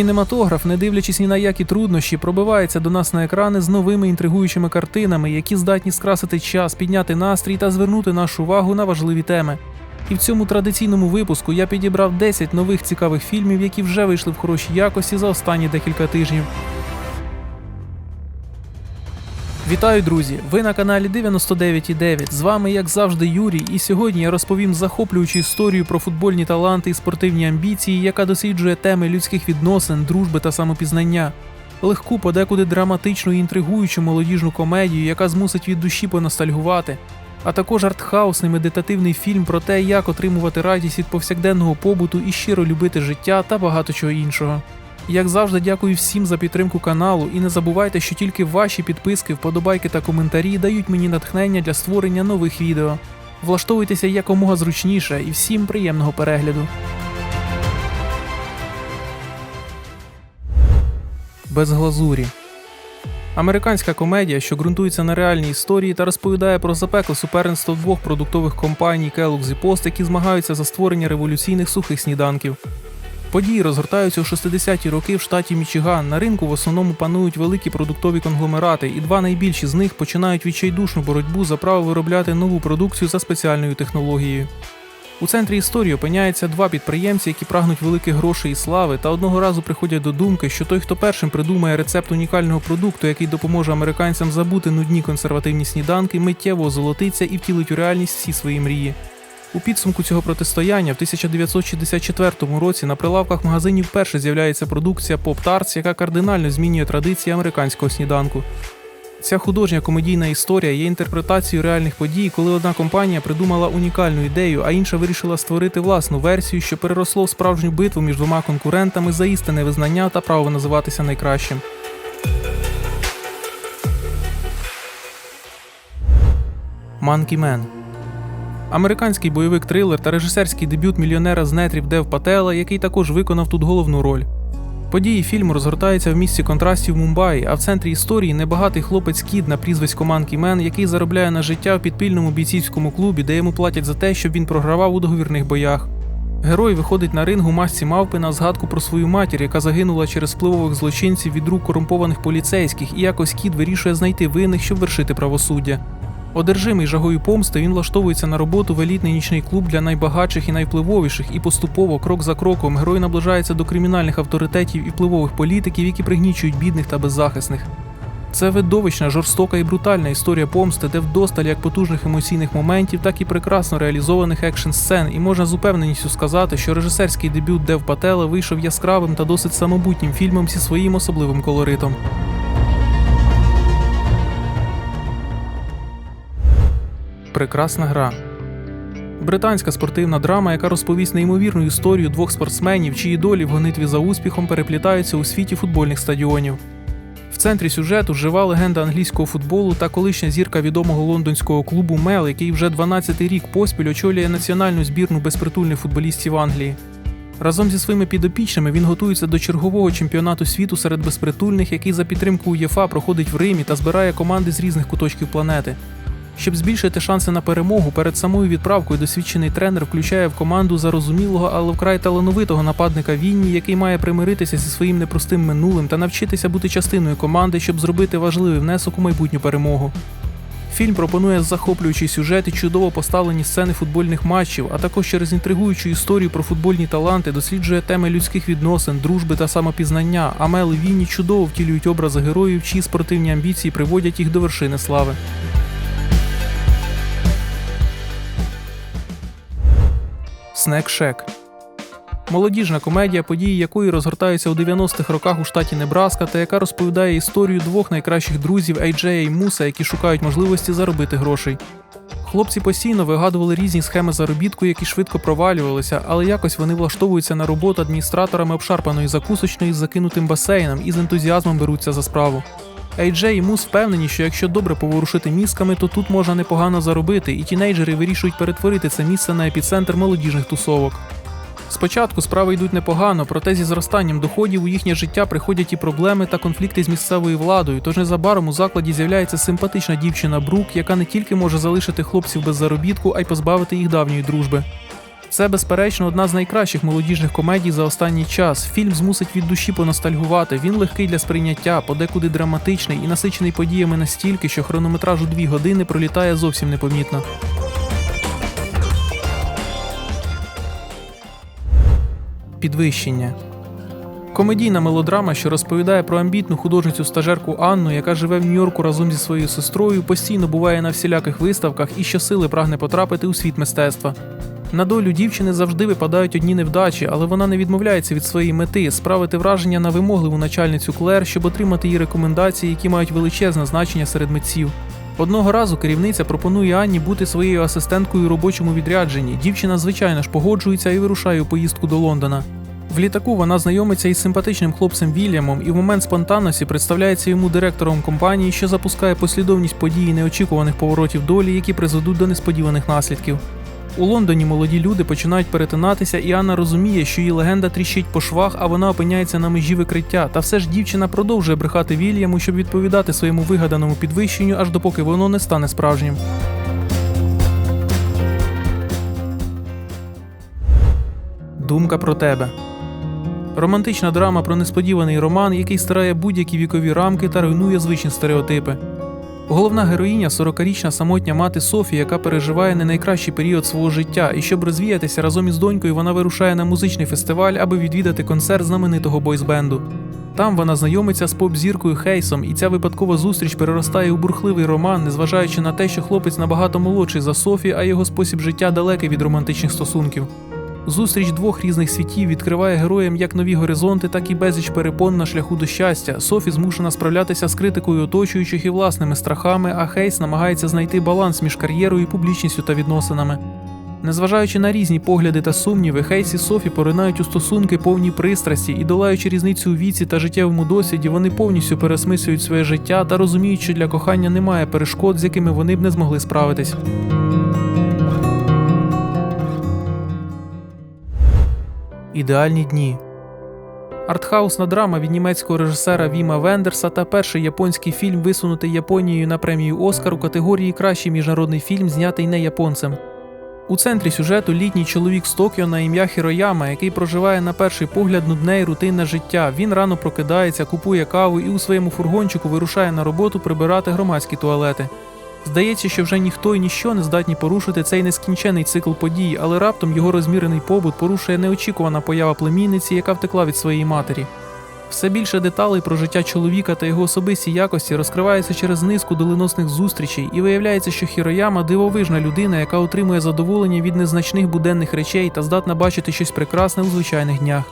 Кінематограф, не дивлячись ні на які труднощі, пробивається до нас на екрани з новими інтригуючими картинами, які здатні скрасити час, підняти настрій та звернути нашу увагу на важливі теми. І в цьому традиційному випуску я підібрав 10 нових цікавих фільмів, які вже вийшли в хорошій якості за останні декілька тижнів. Вітаю, друзі! Ви на каналі 99.9. З вами, як завжди, Юрій, і сьогодні я розповім захоплюючу історію про футбольні таланти і спортивні амбіції, яка досліджує теми людських відносин, дружби та самопізнання. Легку, подекуди драматичну і інтригуючу молодіжну комедію, яка змусить від душі поностальгувати, а також артхаусний медитативний фільм про те, як отримувати радість від повсякденного побуту і щиро любити життя та багато чого іншого. Як завжди, дякую всім за підтримку каналу і не забувайте, що тільки ваші підписки, вподобайки та коментарі дають мені натхнення для створення нових відео. Влаштовуйтеся якомога зручніше і всім приємного перегляду. Без глазурі. Американська комедія, що ґрунтується на реальній історії та розповідає про запекле суперництво двох продуктових компаній Kellogg's і Post, які змагаються за створення революційних сухих сніданків. Події розгортаються у 60-ті роки в штаті Мічиган. На ринку в основному панують великі продуктові конгломерати, і два найбільші з них починають відчайдушну боротьбу за право виробляти нову продукцію за спеціальною технологією. У центрі історії опиняються два підприємці, які прагнуть великих грошей і слави, та одного разу приходять до думки, що той, хто першим придумає рецепт унікального продукту, який допоможе американцям забути нудні консервативні сніданки, миттєво озолотиться і втілить у реальність всі свої мрії. У підсумку цього протистояння в 1964 році на прилавках магазинів вперше з'являється продукція Tarts, яка кардинально змінює традиції американського сніданку. Ця художня комедійна історія є інтерпретацією реальних подій, коли одна компанія придумала унікальну ідею, а інша вирішила створити власну версію, що переросло в справжню битву між двома конкурентами за істинне визнання та право називатися найкращим. Monkey Man Американський бойовик трилер та режисерський дебют мільйонера з нетрів Дев Патела, який також виконав тут головну роль. Події фільму розгортаються в місці контрастів Мумбаї, а в центрі історії небагатий хлопець Кід на прізвисько Манкі Мен, який заробляє на життя в підпільному бійцівському клубі, де йому платять за те, щоб він програвав у договірних боях. Герой виходить на ринг у масці мавпи на згадку про свою матір, яка загинула через впливових злочинців від рук корумпованих поліцейських, і якось кід вирішує знайти винних, щоб вершити правосуддя. Одержимий жагою помсти, він влаштовується на роботу в елітний нічний клуб для найбагатших і найвпливовіших, і поступово, крок за кроком, герой наближається до кримінальних авторитетів і впливових політиків, які пригнічують бідних та беззахисних. Це видовищна, жорстока і брутальна історія помсти, де вдосталь як потужних емоційних моментів, так і прекрасно реалізованих екшн сцен, і можна з упевненістю сказати, що режисерський дебют Дев Патела вийшов яскравим та досить самобутнім фільмом зі своїм особливим колоритом. Прекрасна гра. Британська спортивна драма, яка розповість неймовірну історію двох спортсменів, чиї долі в гонитві за успіхом переплітаються у світі футбольних стадіонів. В центрі сюжету жива легенда англійського футболу та колишня зірка відомого лондонського клубу Мел, який вже 12-й рік поспіль очолює національну збірну безпритульних футболістів Англії. Разом зі своїми підопічними він готується до чергового чемпіонату світу серед безпритульних, який за підтримку УЄФА проходить в Римі та збирає команди з різних куточків планети. Щоб збільшити шанси на перемогу, перед самою відправкою досвідчений тренер включає в команду зарозумілого, але вкрай талановитого нападника Вінні, який має примиритися зі своїм непростим минулим та навчитися бути частиною команди, щоб зробити важливий внесок у майбутню перемогу. Фільм пропонує захоплюючий сюжет і чудово поставлені сцени футбольних матчів, а також через інтригуючу історію про футбольні таланти досліджує теми людських відносин, дружби та самопізнання. А Мел і Вінні чудово втілюють образи героїв, чиї спортивні амбіції приводять їх до вершини слави. Снек Шек. Молодіжна комедія, події якої розгортаються у 90-х роках у штаті Небраска, та яка розповідає історію двох найкращих друзів Ейджея і Муса, які шукають можливості заробити грошей. Хлопці постійно вигадували різні схеми заробітку, які швидко провалювалися, але якось вони влаштовуються на роботу адміністраторами обшарпаної закусочної з закинутим басейном і з ентузіазмом беруться за справу. Ейджей і Мус впевнені, що якщо добре поворушити мізками, то тут можна непогано заробити, і тінейджери вирішують перетворити це місце на епіцентр молодіжних тусовок. Спочатку справи йдуть непогано, проте зі зростанням доходів у їхнє життя приходять і проблеми та конфлікти з місцевою владою. Тож незабаром у закладі з'являється симпатична дівчина Брук, яка не тільки може залишити хлопців без заробітку, а й позбавити їх давньої дружби. Це, безперечно, одна з найкращих молодіжних комедій за останній час. Фільм змусить від душі поностальгувати. Він легкий для сприйняття, подекуди драматичний і насичений подіями настільки, що хронометраж у дві години пролітає зовсім непомітно. Підвищення. Комедійна мелодрама, що розповідає про амбітну художницю стажерку Анну, яка живе в Нью-Йорку разом зі своєю сестрою, постійно буває на всіляких виставках і щосили прагне потрапити у світ мистецтва. На долю дівчини завжди випадають одні невдачі, але вона не відмовляється від своєї мети справити враження на вимогливу начальницю Клер, щоб отримати її рекомендації, які мають величезне значення серед митців. Одного разу керівниця пропонує Анні бути своєю асистенткою у робочому відрядженні. Дівчина, звичайно ж, погоджується і вирушає у поїздку до Лондона. В літаку вона знайомиться із симпатичним хлопцем Вільямом і в момент спонтанності представляється йому директором компанії, що запускає послідовність подій і неочікуваних поворотів долі, які призведуть до несподіваних наслідків. У Лондоні молоді люди починають перетинатися, і Анна розуміє, що її легенда тріщить по швах, а вона опиняється на межі викриття. Та все ж дівчина продовжує брехати Вільяму, щоб відповідати своєму вигаданому підвищенню, аж допоки воно не стане справжнім. Думка про тебе. Романтична драма про несподіваний роман, який стирає будь-які вікові рамки та руйнує звичні стереотипи. Головна героїня 40-річна самотня мати Софі, яка переживає не найкращий період свого життя, і щоб розвіятися разом із донькою, вона вирушає на музичний фестиваль, аби відвідати концерт знаменитого бойсбенду. Там вона знайомиться з поп-зіркою Хейсом, і ця випадкова зустріч переростає у бурхливий роман, незважаючи на те, що хлопець набагато молодший за Софі, а його спосіб життя далекий від романтичних стосунків. Зустріч двох різних світів відкриває героям як нові горизонти, так і безліч перепон на шляху до щастя. Софі змушена справлятися з критикою оточуючих і власними страхами, а Хейс намагається знайти баланс між кар'єрою, публічністю та відносинами. Незважаючи на різні погляди та сумніви, Хейс і Софі поринають у стосунки повні пристрасті і, долаючи різницю у віці та життєвому досвіді, вони повністю пересмислюють своє життя та розуміють, що для кохання немає перешкод, з якими вони б не змогли справитись. Ідеальні дні. Артхаусна драма від німецького режисера Віма Вендерса та перший японський фільм, висунутий Японією на премію Оскар у категорії Кращий міжнародний фільм, знятий не японцем. У центрі сюжету літній чоловік з Токіо на ім'я Хірояма, який проживає на перший погляд нудне і рутинне життя. Він рано прокидається, купує каву і у своєму фургончику вирушає на роботу прибирати громадські туалети. Здається, що вже ніхто і ніщо не здатні порушити цей нескінчений цикл подій, але раптом його розмірений побут порушує неочікувана поява племінниці, яка втекла від своєї матері. Все більше деталей про життя чоловіка та його особисті якості розкривається через низку доленосних зустрічей, і виявляється, що Хірояма дивовижна людина, яка отримує задоволення від незначних буденних речей та здатна бачити щось прекрасне у звичайних днях.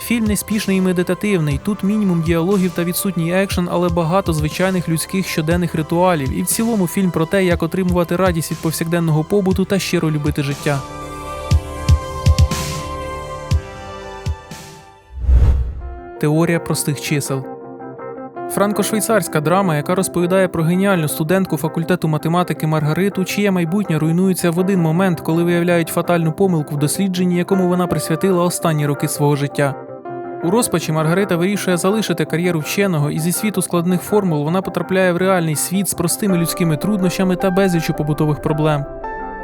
Фільм неспішний і медитативний. Тут мінімум діалогів та відсутній екшен, але багато звичайних людських щоденних ритуалів. І в цілому фільм про те, як отримувати радість від повсякденного побуту та щиро любити життя. Теорія простих чисел. Франко-швейцарська драма, яка розповідає про геніальну студентку факультету математики Маргариту, чиє майбутнє руйнується в один момент, коли виявляють фатальну помилку в дослідженні, якому вона присвятила останні роки свого життя. У розпачі Маргарита вирішує залишити кар'єру вченого, і зі світу складних формул вона потрапляє в реальний світ з простими людськими труднощами та безліччю побутових проблем.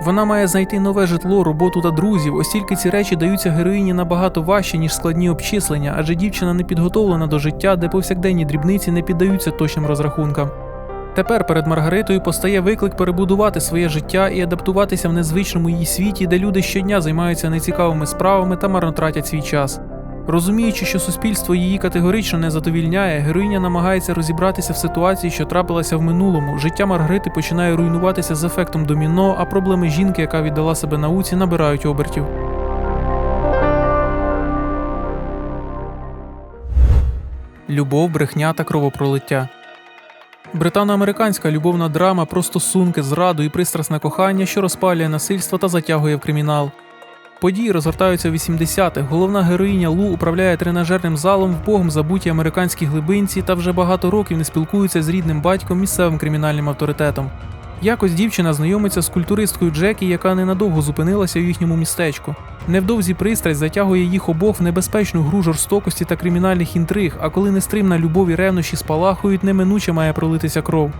Вона має знайти нове житло, роботу та друзів, оскільки ці речі даються героїні набагато важче, ніж складні обчислення, адже дівчина не підготовлена до життя, де повсякденні дрібниці не піддаються точним розрахункам. Тепер перед Маргаритою постає виклик перебудувати своє життя і адаптуватися в незвичному її світі, де люди щодня займаються нецікавими справами та марнотратять свій час. Розуміючи, що суспільство її категорично не задовільняє, героїня намагається розібратися в ситуації, що трапилася в минулому. Життя Маргарити починає руйнуватися з ефектом доміно, а проблеми жінки, яка віддала себе науці, набирають обертів. Любов, брехня та кровопролиття. Британо-американська любовна драма про стосунки, зраду і пристрасне кохання, що розпалює насильство та затягує в кримінал. Події розгортаються в 80-х. Головна героїня Лу управляє тренажерним залом в богом забутій американській глибинці та вже багато років не спілкується з рідним батьком місцевим кримінальним авторитетом. Якось дівчина знайомиться з культуристкою Джекі, яка ненадовго зупинилася у їхньому містечку. Невдовзі пристрасть затягує їх обох в небезпечну гру жорстокості та кримінальних інтриг, а коли нестримна любов і ревнощі спалахують, неминуче має пролитися кров.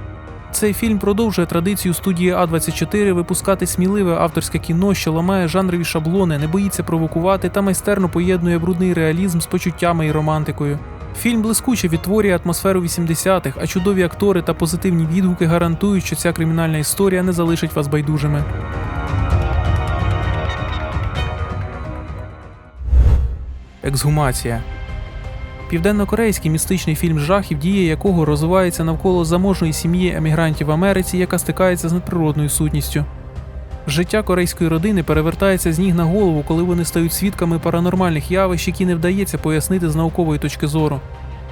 Цей фільм продовжує традицію студії А24 випускати сміливе авторське кіно, що ламає жанрові шаблони, не боїться провокувати та майстерно поєднує брудний реалізм з почуттями і романтикою. Фільм блискуче відтворює атмосферу 80-х, а чудові актори та позитивні відгуки гарантують, що ця кримінальна історія не залишить вас байдужими. Ексгумація. Південнокорейський містичний фільм жахів, дія якого розвивається навколо заможної сім'ї емігрантів Америці, яка стикається з надприродною сутністю. Життя корейської родини перевертається з ніг на голову, коли вони стають свідками паранормальних явищ, які не вдається пояснити з наукової точки зору.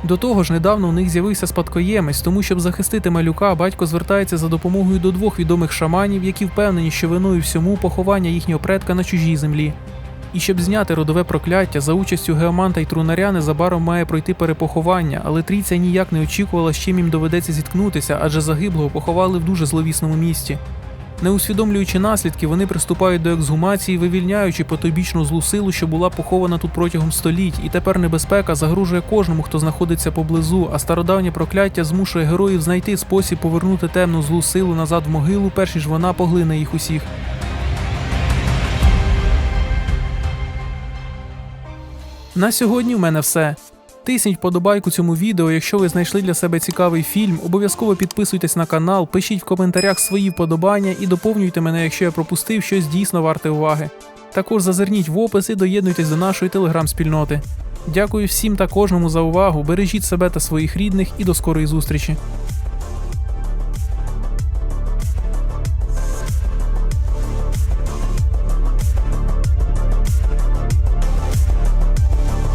До того ж, недавно у них з'явився спадкоємець, тому щоб захистити малюка, батько звертається за допомогою до двох відомих шаманів, які впевнені, що виною всьому поховання їхнього предка на чужій землі. І щоб зняти родове прокляття, за участю геоманта й трунаря незабаром має пройти перепоховання, але трійця ніяк не очікувала, з чим їм доведеться зіткнутися, адже загиблого поховали в дуже зловісному місті. Не усвідомлюючи наслідки, вони приступають до ексгумації, вивільняючи потойбічну злу силу, що була похована тут протягом століть, і тепер небезпека загрожує кожному, хто знаходиться поблизу, а стародавнє прокляття змушує героїв знайти спосіб повернути темну злу силу назад в могилу, перш ніж вона поглине їх усіх. На сьогодні в мене все. Тисніть вподобайку цьому відео, якщо ви знайшли для себе цікавий фільм. Обов'язково підписуйтесь на канал, пишіть в коментарях свої вподобання і доповнюйте мене, якщо я пропустив щось дійсно варте уваги. Також зазирніть в опис і доєднуйтесь до нашої телеграм-спільноти. Дякую всім та кожному за увагу. Бережіть себе та своїх рідних і до скорої зустрічі.